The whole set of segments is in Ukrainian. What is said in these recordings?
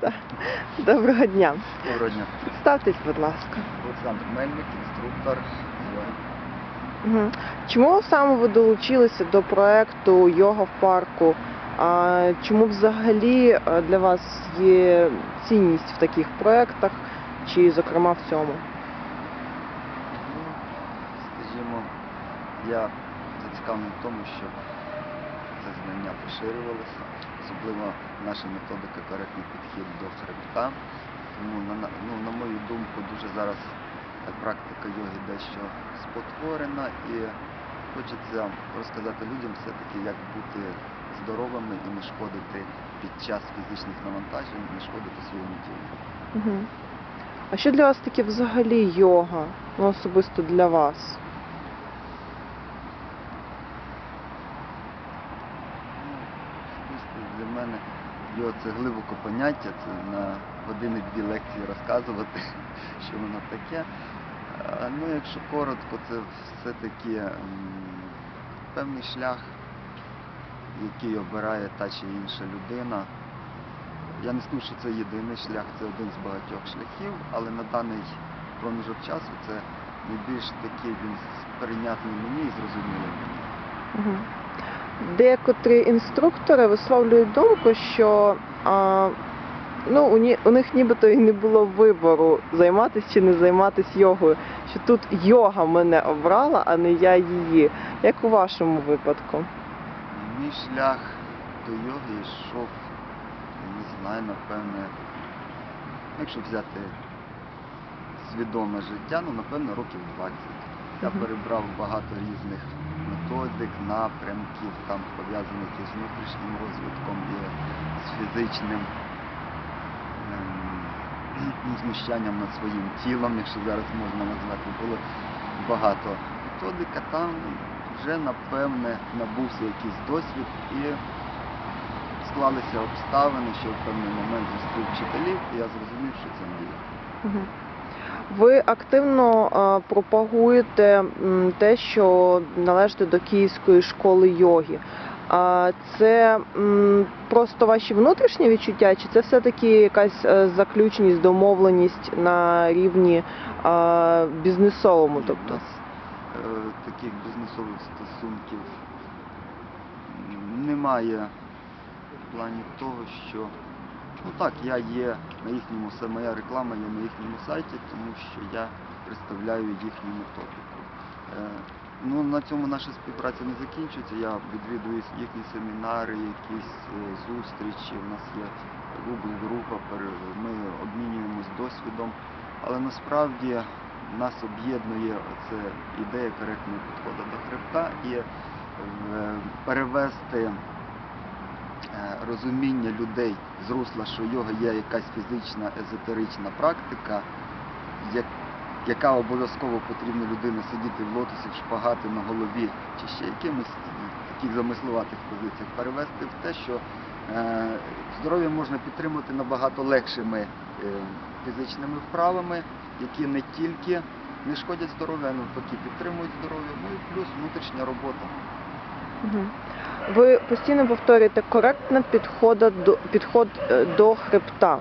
Так. Доброго дня. Доброго дня. Ставтесь, будь ласка. Олександр Мельник, інструктор. Угу. Чому саме ви долучилися до проекту Йога в парку? А чому взагалі е, для вас є цінність в таких проектах, чи зокрема в цьому? Ну, скажімо, я зацікавлений в тому, щоб це знання поширювалося, особливо наша методика коректний підхід до хребта. Тому, на, ну, на мою думку, дуже зараз практика йоги дещо спотворена і хочеться розказати людям все-таки, як бути здоровими і не шкодити під час фізичних навантажень, не шкодити своєму тілу. А що для вас таке взагалі йога? Ну, особисто для вас? Особисто для мене його це глибоко поняття, це на години-дві лекції розказувати, що воно таке. Ну, якщо коротко, це все-таки певний шлях, який обирає та чи інша людина. Я не скажу, що це єдиний шлях, це один з багатьох шляхів, але на даний проміжок часу це найбільш такий він прийнятний мені і зрозумілий мені. Декотрі інструктори висловлюють думку, що а, ну, у, ні, у них нібито і не було вибору займатися чи не займатися йогою. Що тут йога мене обрала, а не я її. Як у вашому випадку? Мій шлях до йоги йшов, не знаю, напевне, якщо взяти свідоме життя, ну, напевно, років 20. Я перебрав багато різних методик, напрямків, там пов'язаних із внутрішнім розвитком і з фізичним ем, знущанням над своїм тілом, якщо зараз можна назвати, було багато методик, а там вже напевне набувся якийсь досвід і склалися обставини, що в певний момент зустрів вчителів, і я зрозумів, що це моє. Ви активно пропагуєте те, що належите до Київської школи йоги. Це просто ваші внутрішні відчуття, чи це все-таки якась е, заключеність, домовленість на рівні а, бізнесовому? Тобто? е, таких бізнесових стосунків немає в плані того, що ну так, я є на їхньому, це моя реклама є на їхньому сайті, тому що я представляю їхню методику. Е, Ну, на цьому наша співпраця не закінчується. Я відвідую їхні семінари, якісь е, зустрічі. У нас є Google група, пере- ми обмінюємось досвідом. Але насправді нас об'єднує це ідея коректного підходу до хребта і е, перевести розуміння людей з русла, що йога є якась фізична езотерична практика, як- яка обов'язково потрібна людині сидіти в лотосі, шпагати на голові чи ще якимось таких замислуватих позиціях, перевести в те, що е, здоров'я можна підтримати набагато легшими е, фізичними вправами, які не тільки не шкодять здоров'ю, а навпаки підтримують здоров'я, ну і плюс внутрішня робота. Ви постійно повторюєте коректний підход до, підход е, до хребта.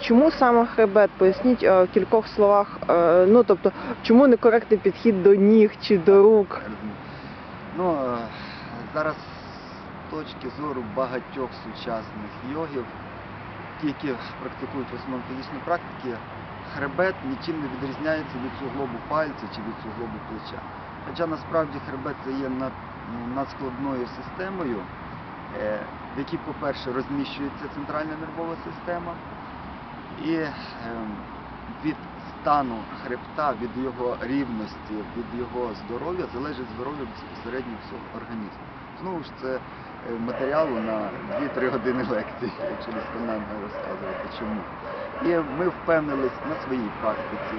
Чому саме хребет? Поясніть е, в кількох словах. е, Ну тобто, чому некоректний підхід до ніг чи до рук? Ну, е, зараз з точки зору багатьох сучасних йогів, ті, які практикують в основному фізичні практики, хребет нічим не відрізняється від суглобу пальця чи від суглобу плеча. Хоча насправді хребет це є ну, надскладною системою, е, в якій, по-перше, розміщується центральна нервова система, і ем, від стану хребта, від його рівності, від його здоров'я залежить здоров'я безпосередньо всього організму. Знову ж це е, матеріалу на 2-3 години лекції, якщо досконально розказувати чому. І ми впевнились на своїй практиці,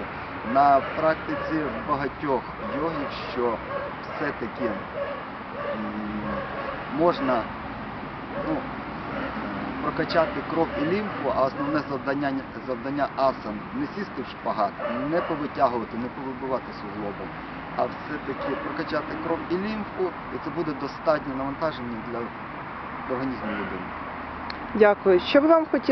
на практиці багатьох йогів, що все-таки можна ну, прокачати кров і лімфу, а основне завдання, завдання асан не сісти в шпагат, не повитягувати, не повибивати суглобом, а все-таки прокачати кров і лімфу, і це буде достатньо навантаження для організму людини. Дякую. Що б вам хотілося?